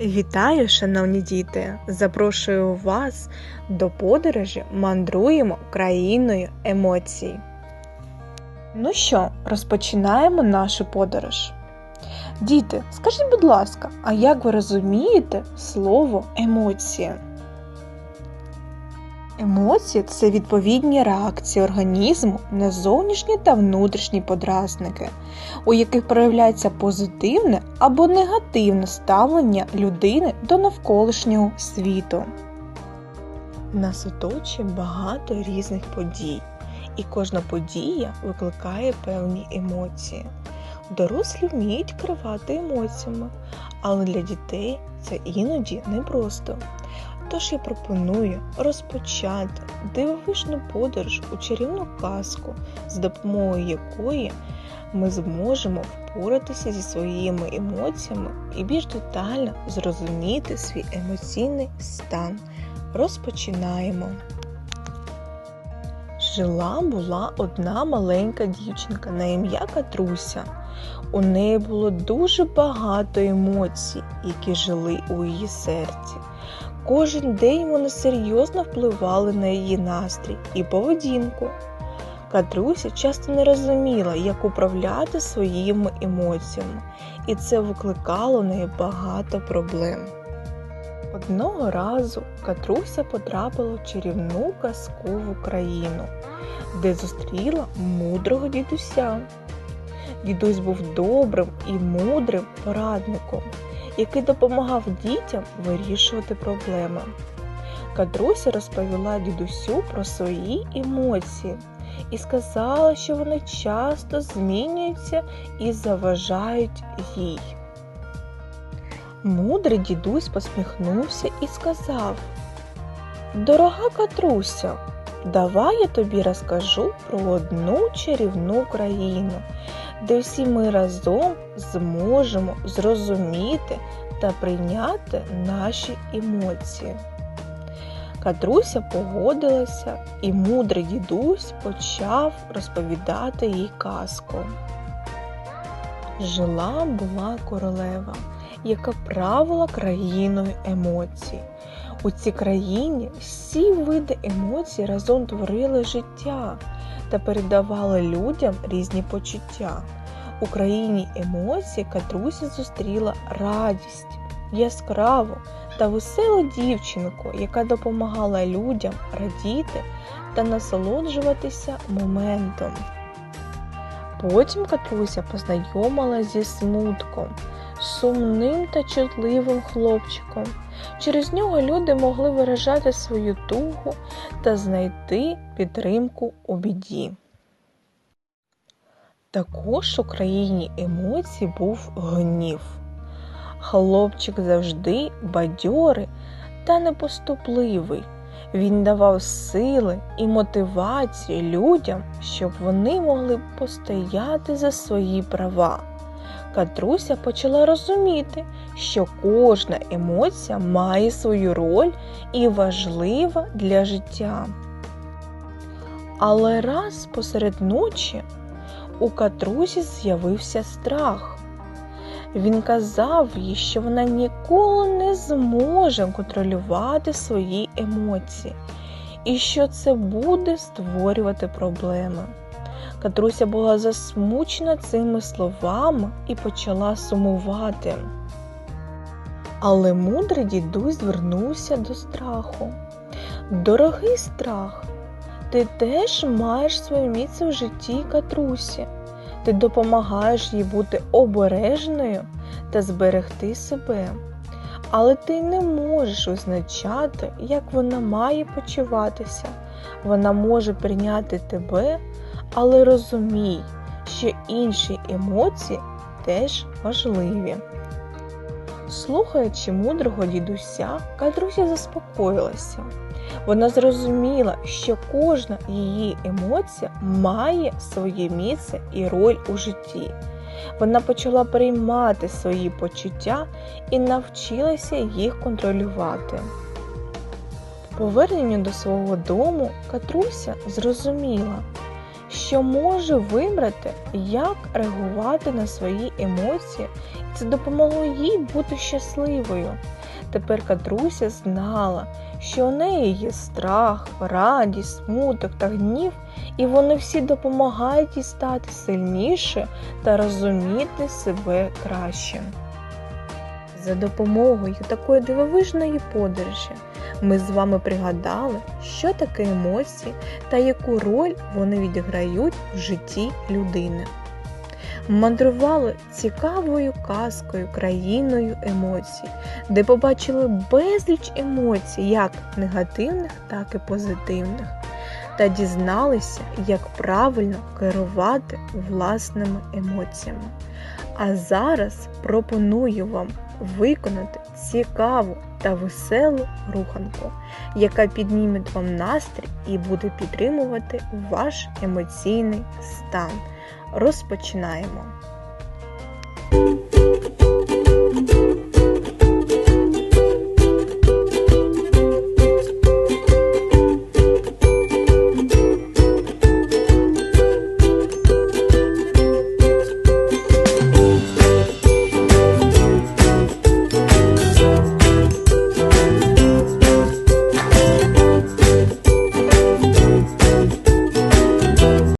Вітаю, шановні діти! Запрошую вас до подорожі Мандруємо країною емоцій. Ну що, розпочинаємо нашу подорож. Діти, скажіть, будь ласка, а як ви розумієте слово емоція? Емоції це відповідні реакції організму на зовнішні та внутрішні подразники, у яких проявляється позитивне або негативне ставлення людини до навколишнього світу. Нас оточує багато різних подій, і кожна подія викликає певні емоції. Дорослі вміють керувати емоціями, але для дітей це іноді непросто. Тож я пропоную розпочати дивовижну подорож у чарівну казку, з допомогою якої ми зможемо впоратися зі своїми емоціями і більш детально зрозуміти свій емоційний стан. Розпочинаємо. Жила була одна маленька дівчинка на ім'я Катруся. У неї було дуже багато емоцій, які жили у її серці. Кожен день вони серйозно впливали на її настрій і поведінку. Катруся часто не розуміла, як управляти своїми емоціями, і це викликало неї багато проблем. Одного разу Катруся потрапила в чарівну казкову країну, де зустріла мудрого дідуся. Дідусь був добрим і мудрим порадником який допомагав дітям вирішувати проблеми. Катруся розповіла дідусю про свої емоції і сказала, що вони часто змінюються і заважають їй. Мудрий дідусь посміхнувся і сказав Дорога Катруся, давай я тобі розкажу про одну чарівну країну, де всі ми разом зможемо зрозуміти та прийняти наші емоції. Катруся погодилася, і мудрий дідусь почав розповідати їй казку. Жила була королева, яка правила країною емоцій. У цій країні всі види емоцій разом творили життя та передавали людям різні почуття. У країні емоцій Катруся зустріла радість, яскраву та веселу дівчинку, яка допомагала людям радіти та насолоджуватися моментом. Потім Катруся познайомилася зі смутком, сумним та чутливим хлопчиком. Через нього люди могли виражати свою тугу та знайти підтримку у біді. Також у країні емоцій був гнів. Хлопчик завжди бадьорий та непоступливий. Він давав сили і мотивацію людям, щоб вони могли постояти за свої права. Катруся почала розуміти, що кожна емоція має свою роль і важлива для життя. Але раз посеред ночі у Катрусі з'явився страх. Він казав їй, що вона ніколи не зможе контролювати свої емоції і що це буде створювати проблеми. Катруся була засмучена цими словами і почала сумувати. Але мудрий дідусь звернувся до страху. Дорогий страх, ти теж маєш своє місце в житті Катрусі. Ти допомагаєш їй бути обережною та зберегти себе. Але ти не можеш визначати, як вона має почуватися. Вона може прийняти тебе, але розумій, що інші емоції теж важливі. Слухаючи мудрого дідуся, Катруся заспокоїлася. Вона зрозуміла, що кожна її емоція має своє місце і роль у житті. Вона почала приймати свої почуття і навчилася їх контролювати. По поверненню до свого дому Катруся зрозуміла, що може вибрати, як реагувати на свої емоції, і це допомогло їй бути щасливою. Тепер Катруся знала, що у неї є страх, радість, смуток та гнів, і вони всі допомагають їй стати сильніше та розуміти себе краще. За допомогою такої дивовижної подорожі ми з вами пригадали, що таке емоції та яку роль вони відіграють в житті людини. Мандрували цікавою казкою, країною емоцій, де побачили безліч емоцій, як негативних, так і позитивних, та дізналися, як правильно керувати власними емоціями. А зараз пропоную вам виконати цікаву та веселу руханку, яка підніме вам настрій і буде підтримувати ваш емоційний стан. Розпочинаємо!